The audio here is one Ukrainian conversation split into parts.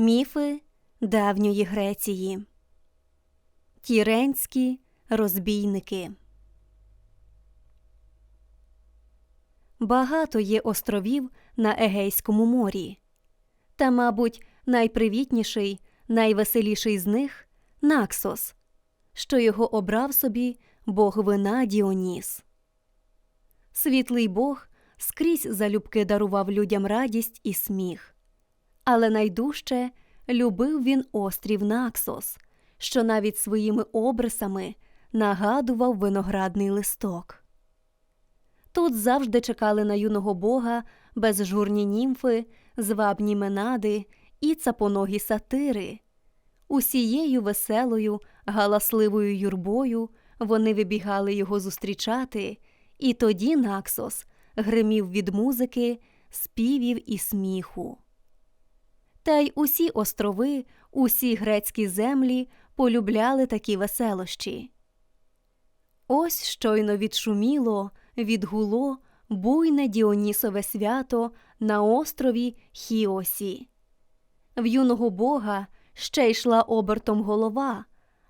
Міфи давньої Греції. Тіренські розбійники. Багато є островів на Егейському морі. Та, мабуть, найпривітніший, найвеселіший з них Наксос, що його обрав собі бог вина Діоніс. Світлий Бог скрізь залюбки дарував людям радість і сміх. Але найдужче любив він острів Наксос, що навіть своїми обрисами нагадував виноградний листок. Тут завжди чекали на юного бога безжурні німфи, звабні менади і цапоногі сатири. Усією веселою, галасливою юрбою вони вибігали його зустрічати, і тоді Наксос гримів від музики, співів і сміху. Та й усі острови, усі грецькі землі полюбляли такі веселощі. Ось щойно відшуміло, відгуло буйне Діонісове свято на острові Хіосі. В юного бога ще йшла обертом голова,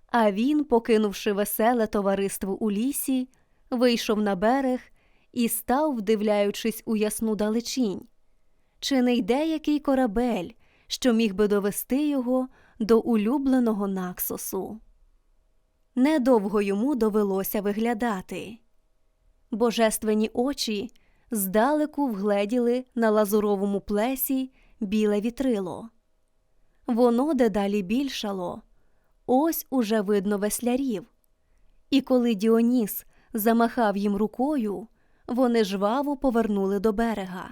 а він, покинувши веселе товариство у лісі, вийшов на берег і став, вдивляючись у ясну далечінь. Чи не йде який корабель, що міг би довести його до улюбленого Наксосу? Недовго йому довелося виглядати. Божественні очі здалеку вгледіли на лазуровому плесі біле вітрило. Воно дедалі більшало, ось уже видно веслярів. І коли Діоніс замахав їм рукою, вони жваво повернули до берега.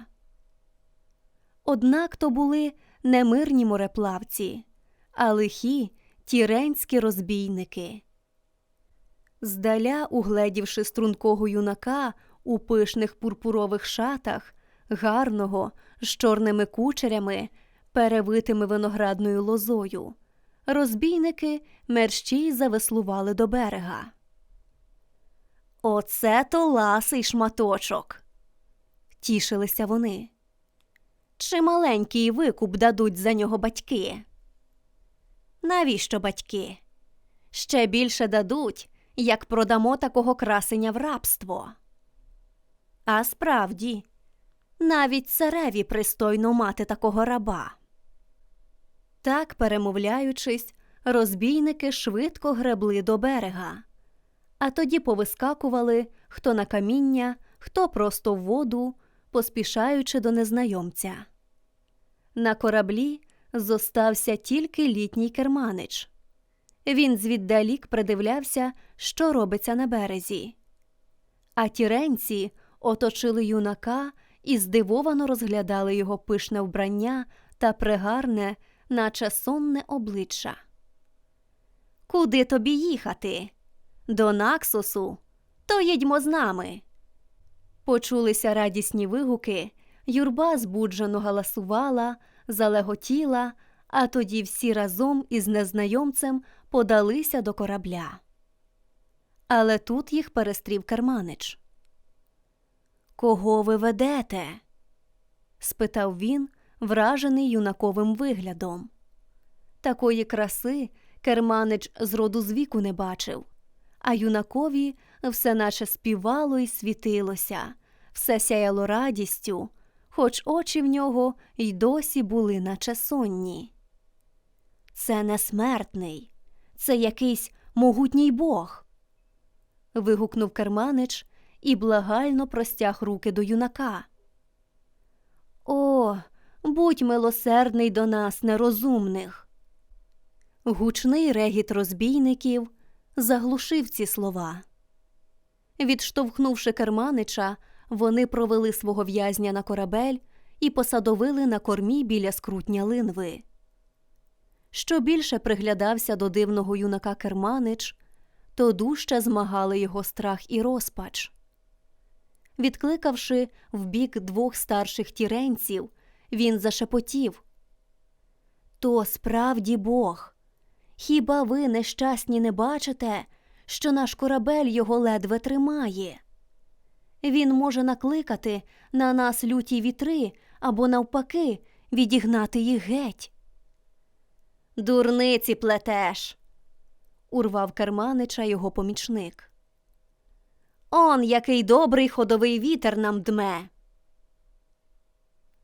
Однак то були не мирні мореплавці, а лихі тіренські розбійники. Здаля, угледівши стрункого юнака у пишних пурпурових шатах, гарного, з чорними кучерями, перевитими виноградною лозою, розбійники мерщій завеслували до берега. Оце то ласий шматочок. Тішилися вони. Чи маленький викуп дадуть за нього батьки? Навіщо батьки? Ще більше дадуть, як продамо такого красення в рабство. А справді, навіть цареві пристойно мати такого раба. Так, перемовляючись, розбійники швидко гребли до берега, а тоді повискакували хто на каміння, хто просто в воду, поспішаючи до незнайомця. На кораблі зостався тільки літній керманич. Він звіддалік придивлявся, що робиться на березі. А тіренці оточили юнака і здивовано розглядали його пишне вбрання та пригарне, наче сонне обличчя. Куди тобі їхати? До Наксосу? То їдьмо з нами. Почулися радісні вигуки, юрба збуджено галасувала, залеготіла, а тоді всі разом із незнайомцем подалися до корабля. Але тут їх перестрів керманич. Кого ви ведете? спитав він, вражений юнаковим виглядом. Такої краси керманич з роду з віку не бачив, а юнакові все наче співало і світилося, все сяяло радістю, хоч очі в нього й досі були, наче сонні. Це не смертний, це якийсь могутній бог. вигукнув керманич і благально простяг руки до юнака. О, будь милосердний до нас, нерозумних. Гучний регіт розбійників заглушив ці слова. Відштовхнувши керманича, вони провели свого в'язня на корабель і посадовили на кормі біля скрутня линви. Що більше приглядався до дивного юнака керманич, то дужче змагали його страх і розпач. Відкликавши в бік двох старших тіренців, він зашепотів То справді Бог. Хіба ви, нещасні, не бачите, що наш корабель його ледве тримає? Він може накликати на нас люті вітри або, навпаки, відігнати їх геть. Дурниці плетеш, урвав керманича його помічник. Он який добрий ходовий вітер нам дме.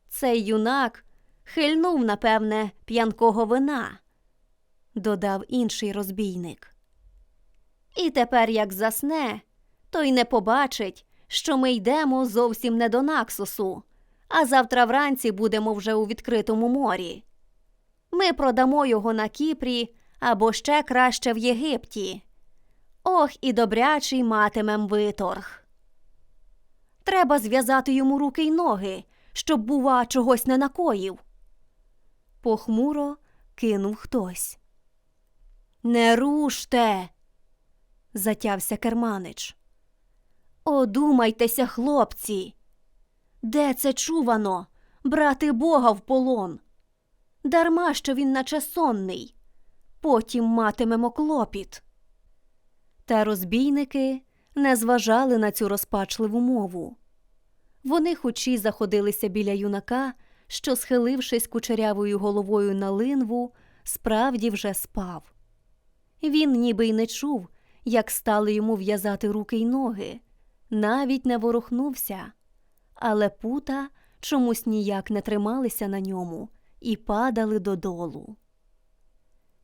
Цей юнак хильнув, напевне, п'янкого вина, додав інший розбійник. І тепер, як засне, то й не побачить, що ми йдемо зовсім не до Наксусу, а завтра вранці будемо вже у відкритому морі. Ми продамо його на Кіпрі або ще краще в Єгипті. Ох, і добрячий матимем виторг. Треба зв'язати йому руки й ноги, щоб, бува, чогось не накоїв. Похмуро кинув хтось. Не руште, затявся керманич. Одумайтеся, хлопці. Де це чувано, брати Бога в полон? Дарма що він наче сонний, потім матимемо клопіт. Та розбійники не зважали на цю розпачливу мову. Вони хочі заходилися біля юнака, що, схилившись кучерявою головою на линву, справді вже спав. Він ніби й не чув, як стали йому в'язати руки й ноги, навіть не ворухнувся, але пута чомусь ніяк не трималися на ньому і падали додолу.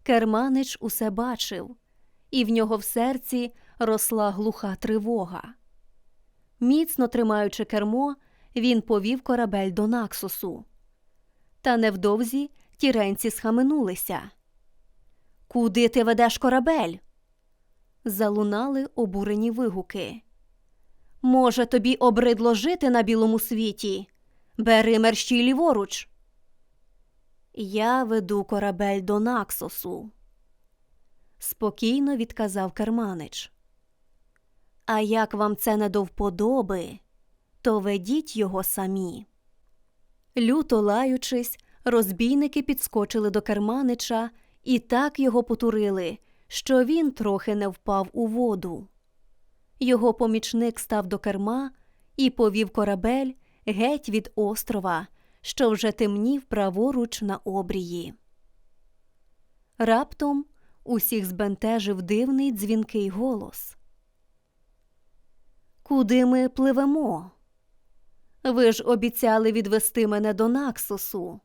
Керманич усе бачив, і в нього в серці росла глуха тривога. Міцно тримаючи кермо, він повів корабель до Наксусу. Та невдовзі тіренці схаменулися. Куди ти ведеш корабель? Залунали обурені вигуки. Може, тобі обридло жити на білому світі? Бери мерщій ліворуч. Я веду корабель до Наксосу, спокійно відказав керманич. А як вам це не до вподоби, то ведіть його самі. Люто лаючись, розбійники підскочили до керманича і так його потурили, що він трохи не впав у воду. Його помічник став до керма і повів корабель геть від острова, що вже темнів праворуч на обрії. Раптом усіх збентежив дивний дзвінкий голос. Куди ми пливемо? Ви ж обіцяли відвести мене до Наксосу.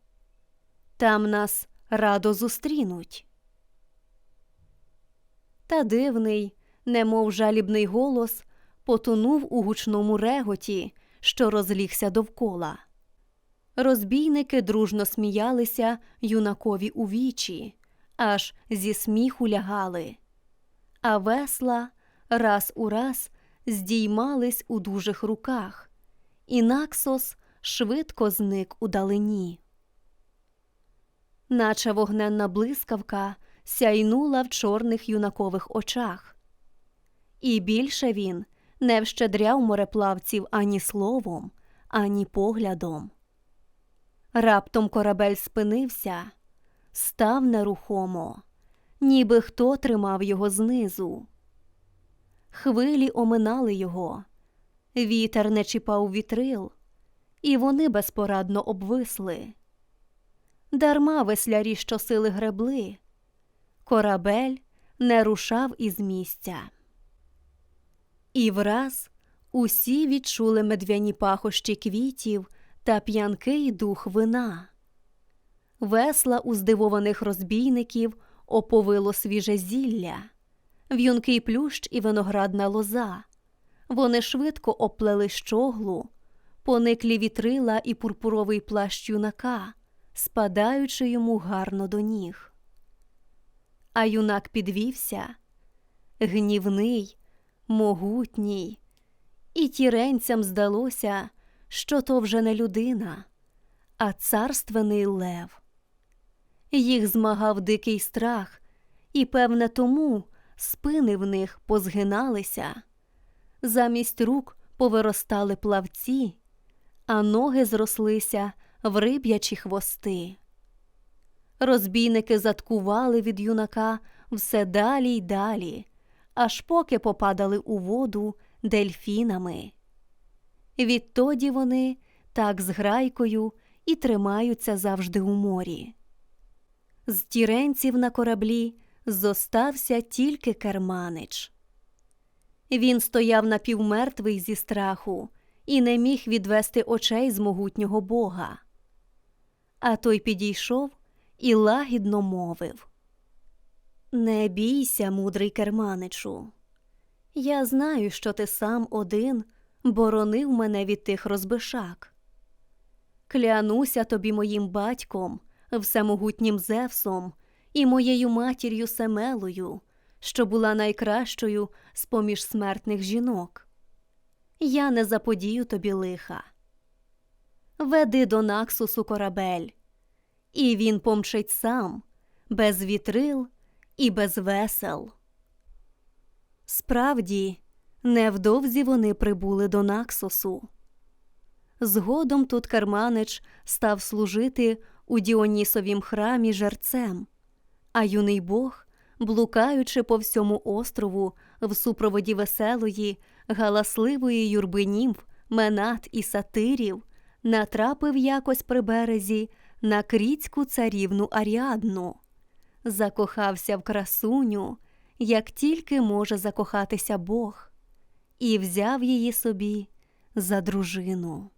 Там нас радо зустрінуть. Та дивний, немов жалібний голос, потонув у гучному реготі, що розлігся довкола. Розбійники дружно сміялися юнакові у вічі, аж зі сміху лягали, а весла раз у раз здіймались у дужих руках, і Наксос швидко зник у далині. Наче вогненна блискавка сяйнула в чорних юнакових очах. І більше він не вщедряв мореплавців ані словом, ані поглядом. Раптом корабель спинився, став нерухомо, ніби хто тримав його знизу. Хвилі оминали його, вітер не чіпав вітрил, і вони безпорадно обвисли. Дарма веслярі щосили гребли, корабель не рушав із місця. І враз усі відчули медвяні пахощі квітів та п'янкий дух вина. Весла у здивованих розбійників оповило свіже зілля, в'юнкий плющ і виноградна лоза. Вони швидко оплели щоглу, пониклі вітрила і пурпуровий плащ юнака, спадаючи йому гарно до ніг. А юнак підвівся, гнівний, могутній, і тіренцям здалося, що то вже не людина, а царственний лев. Їх змагав дикий страх, і, певне, тому спини в них позгиналися, замість рук повиростали плавці, а ноги зрослися в риб'ячі хвости. Розбійники заткували від юнака все далі й далі, аж поки попадали у воду дельфінами. Відтоді вони так з грайкою і тримаються завжди у морі. З тіренців на кораблі зостався тільки керманич. Він стояв напівмертвий зі страху і не міг відвести очей з могутнього бога. А той підійшов і лагідно мовив Не бійся, мудрий керманичу. Я знаю, що ти сам один боронив мене від тих розбишак. Клянуся тобі моїм батьком, всемогутнім Зевсом і моєю матір'ю Семелою, що була найкращою з поміж смертних жінок. Я не заподію тобі лиха. Веди до Наксусу корабель, і він помчить сам, без вітрил і без весел. Справді, невдовзі вони прибули до Наксосу. Згодом тут Керманич став служити у Діонісовім храмі жерцем, а юний бог, блукаючи по всьому острову в супроводі веселої, галасливої юрби німф, менат і сатирів, натрапив якось при березі на кріцьку царівну Аріадну, закохався в красуню, як тільки може закохатися Бог, і взяв її собі за дружину.